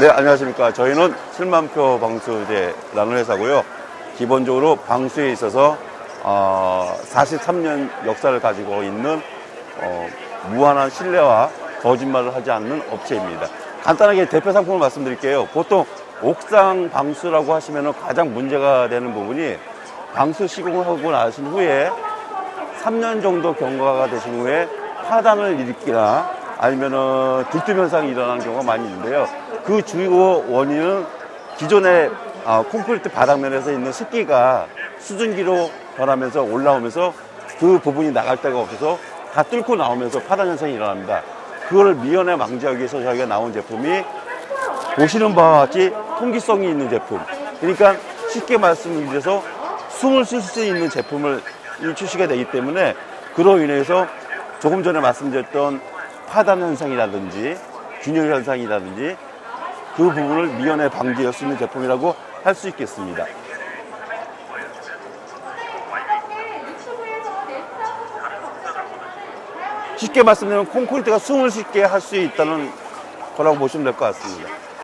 네, 안녕하십니까. 저희는 7만표 방수제 라는 회사고요. 기본적으로 방수에 있어서 어, 43년 역사를 가지고 있는 어, 무한한 신뢰와 거짓말을 하지 않는 업체입니다. 간단하게 대표 상품을 말씀드릴게요. 보통 옥상 방수라고 하시면 가장 문제가 되는 부분이 방수 시공을 하고 나신 후에 3년 정도 경과가 되신 후에 파단을 일으키나 아니면은 들뜸 현상이 일어나는 경우가 많이 있는데요. 그 주요 원인은 기존의 아, 콘크리트 바닥면에서 있는 습기가 수증기로 변하면서 올라오면서 그 부분이 나갈 데가 없어서 다 뚫고 나오면서 파단 현상이 일어납니다. 그걸 미연에 방지하기 위해서 저희가 나온 제품이 보시는 바와 같이 통기성이 있는 제품. 그러니까 쉽게 말씀드려서 숨을 쉴 수 있는 제품을 이 출시가 되기 때문에 그로 인해서 조금 전에 말씀드렸던 파단 현상이라든지 균열 현상이라든지 그 부분을 미연에 방지할 수 있는 제품이라고 할 수 있겠습니다. 쉽게 말씀드리면 콘크리트가 숨을 쉽게 할 수 있다는 거라고 보시면 될 것 같습니다.